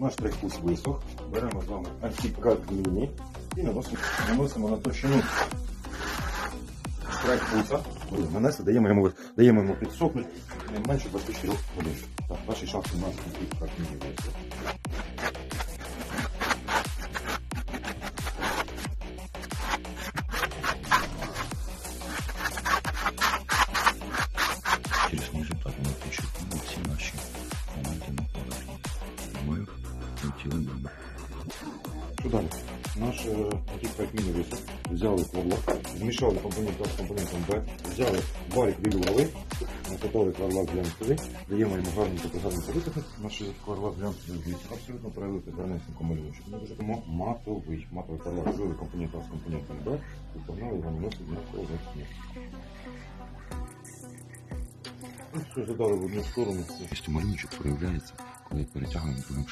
Наш трикус висох. Беремо з вами антикадміні і наносимо, наносимо на товщину трикуса. Нанесли, даємо йому, даємо йому підсохнути менше 24 годин. Так, ваші шахти у нас антикадміні висох. Би Що далі? Наш антикадміні висох. Взяли кварлак, змішали компонент А з компонентом Б, взяли варик вілювали, накатали кварлак глянцевий, даємо йому гарненько гарненько висохнути. Наш кварлак глянцевий абсолютно перелити гарненько не дуже тому матовий. Матовий кварлак злили компонент А з компонентом Б і погнали його наносити на поверхню. Все, задали в одну сторону. Малюночок проявляється, коли перетягуємо другим